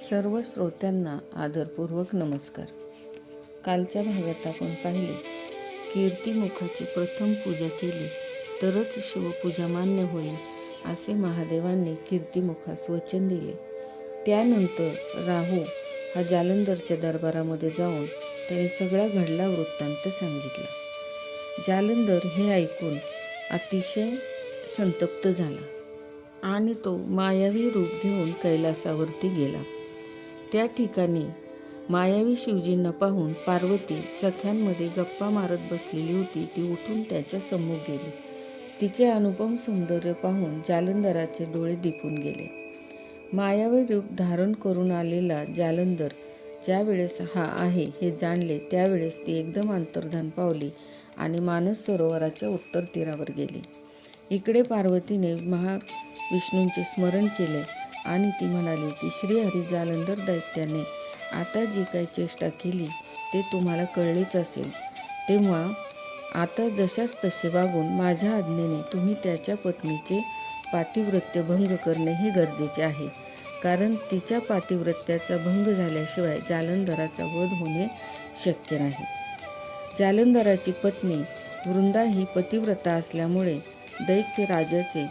सर्व श्रोत्यांना आदरपूर्वक नमस्कार. कालच्या भागात आपण पाहिले कीर्तिमुखाची प्रथम पूजा केली तरच शिवपूजा मान्य होईल असे महादेवांनी कीर्तिमुखास वचन दिले. त्यानंतर राहू हा जालंधरच्या दरबारामध्ये जाऊन त्याने सगळा घडला वृत्तांत सांगितला. जालंधर हे ऐकून अतिशय संतप्त झाला आणि तो मायावी रूप घेऊन कैलासावरती गेला. त्या ठिकाणी मायावी शिवजींना पाहून पार्वती सख्यांमध्ये गप्पा मारत बसलेली होती. ती उठून त्याच्यासमोर गेली. तिचे अनुपम सौंदर्य पाहून जालंधराचे डोळे दिपून गेले. मायावी रूप धारण करून आलेला जालंधर ज्या वेळेस हा आहे हे जाणले त्यावेळेस ती एकदम अंतर्धान पावली आणि मानस सरोवराच्या उत्तर तीरावर गेली. इकडे पार्वतीने महाविष्णूंचे स्मरण केले. आणि ती म्हणाली की श्रीहरी जालंधर दैत्याने आता जी काही चेष्टा केली ते तुम्हाला कळलेच असेल. तेव्हा आता जशास तसे वागून माझ्या आज्ञेने तुम्ही त्याच्या पत्नीचे पातिव्रत्य भंग करणे हे गरजेचे आहे. कारण तिच्या पातिव्रत्याचा भंग झाल्याशिवाय जालंधराचा वध होणे शक्य नाही. जालंधराची पत्नी वृंदा ही पतिव्रता असल्यामुळे दैत्य राजाचे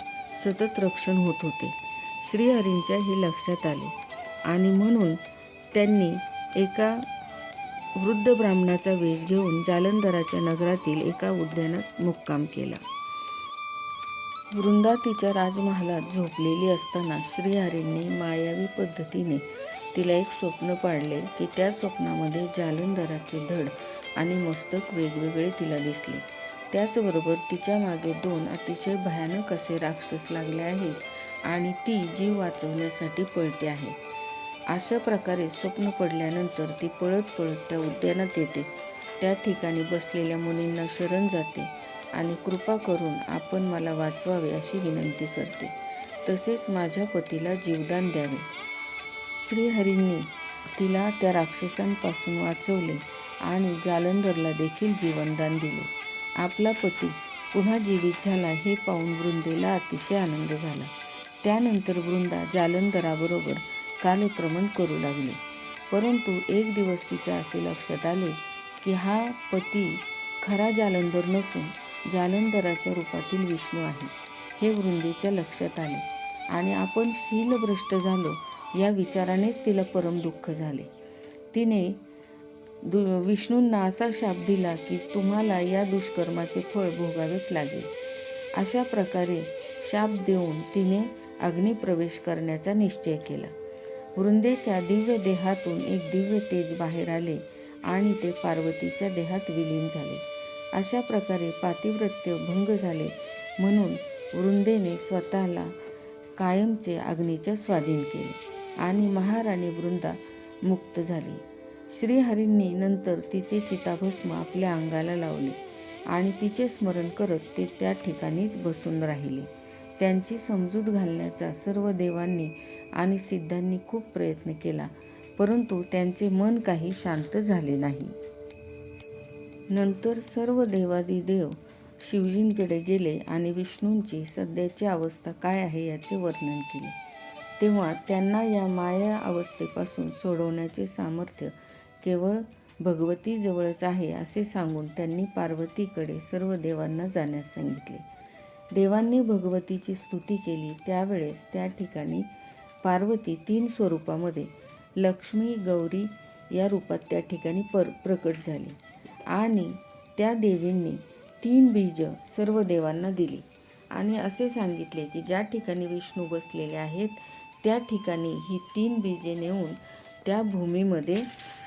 सतत रक्षण होत होते. श्रीहरींच्या हे लक्षात आले. आणि म्हणून त्यांनी एका वृद्ध ब्राह्मणाचा वेश घेऊन जालंधराच्या नगरातील एका उद्यानात मुक्काम केला. वृंदा तिच्या राजमहालात झोपलेली असताना श्रीहरींनी मायावी पद्धतीने तिला एक स्वप्न पाडले की त्या स्वप्नामध्ये जालंधराचे धड आणि मस्तक वेगवेगळे तिला दिसले. त्याचबरोबर तिच्यामागे दोन अतिशय भयानक असे राक्षस लागले आहेत. आणि ती जीव वाचवण्यासाठी पळते आहे. अशा प्रकारे स्वप्न पडल्यानंतर ती पळत पळत त्या उद्यानात येते. त्या ठिकाणी बसलेल्या मुनींना शरण जाते आणि कृपा करून आपण मला वाचवावे अशी विनंती करते. तसेच माझ्या पतीला जीवदान द्यावे. श्रीहरींनी तिला त्या राक्षसांपासून वाचवले आणि जालंधरला देखील जीवनदान दिले. आपला पती पुन्हा जीवित झाला हे पाहून वृंदेला अतिशय आनंद झाला. त्यानंतर वृंदा जालंधराबरोबर कालक्रमण करू लागली. परंतु एक दिवस तिच्या असे लक्षात आले की हा पती खरा जालंधर नसून जालंधराच्या रूपातील विष्णू आहे हे वृंदेच्या लक्षात आले. आणि आपण शीलभ्रष्ट झालो या विचारानेच तिला परम दुःख झाले. तिने दु विष्णूंना असा शाप दिला की तुम्हाला या दुष्कर्माचे फळ भोगावेच लागेल. अशा प्रकारे शाप देऊन तिने अग्निप्रवेश करण्याचा निश्चय केला. वृंदेच्या दिव्य देहातून एक दिव्य तेज बाहेर आले आणि ते पार्वतीच्या देहात विलीन झाले. अशा प्रकारे पातिव्रत्य भंग झाले म्हणून वृंदेने स्वतःला कायमचे अग्नीच्या स्वाधीन केले आणि महाराणी वृंदा मुक्त झाली. श्रीहरींनी नंतर तिचे चिताभस्म आपल्या अंगाला लावले आणि तिचे स्मरण करत ते त्या ठिकाणीच बसून राहिले. त्यांची समजूत घालण्याचा सर्व देवांनी आणि सिद्धांनी खूप प्रयत्न केला परंतु त्यांचे मन काही शांत झाले नाही. नंतर सर्व देवादिदेव शिवजींकडे गेले आणि विष्णूंची सध्याची अवस्था काय आहे याचे वर्णन केले. तेव्हा त्यांना या माया अवस्थेपासून सोडवण्याचे सामर्थ्य केवळ भगवतीजवळच आहे असे सांगून त्यांनी पार्वतीकडे सर्व देवांना जाण्यास सांगितले. देवांनी भगवतीची स्तुती केली. त्यावेळेस त्या ठिकाणी पार्वती तीन स्वरूपामध्ये लक्ष्मी गौरी या रूपात त्या ठिकाणी पर प्रकट झाली आणि त्या देवींनी तीन बीज सर्व देवांना दिली. आणि असे सांगितले की ज्या ठिकाणी विष्णू बसलेले आहेत त्या ठिकाणी ही तीन बीजे नेऊन त्या भूमीमध्ये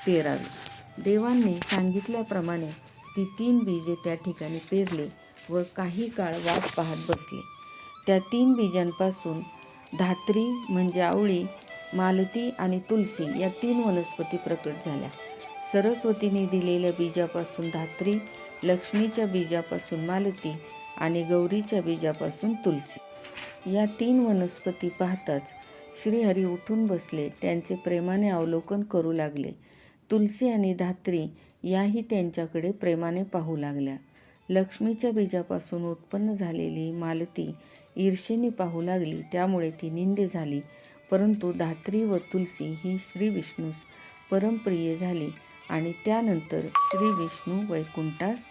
पेरावी. देवांनी सांगितल्याप्रमाणे ती तीन बीजे त्या ठिकाणी पेरले. व काही काळ वाट पाहत बसले. त्या तीन बीजांपासून धात्री म्हणजे आवळी मालती आणि तुलसी या तीन वनस्पती प्रकट झाल्या. सरस्वतीने दिलेल्या बीजापासून धात्री लक्ष्मीच्या बीजापासून मालती आणि गौरीच्या बीजापासून तुलसी. या तीन वनस्पती पाहताच श्रीहरी उठून बसले त्यांचे प्रेमाने अवलोकन करू लागले. तुलसी आणि धात्री याही त्यांच्याकडे प्रेमाने पाहू लागल्या. लक्ष्मीच्या बीजापासून उत्पन्न झालेली मालती ईर्षेने पाहू लागली. त्यामुळे ती निंदे झाली. परंतु धात्री व तुलसी ही श्री विष्णूस परमप्रिय झाली आणि त्यानंतर श्री विष्णू वैकुंठास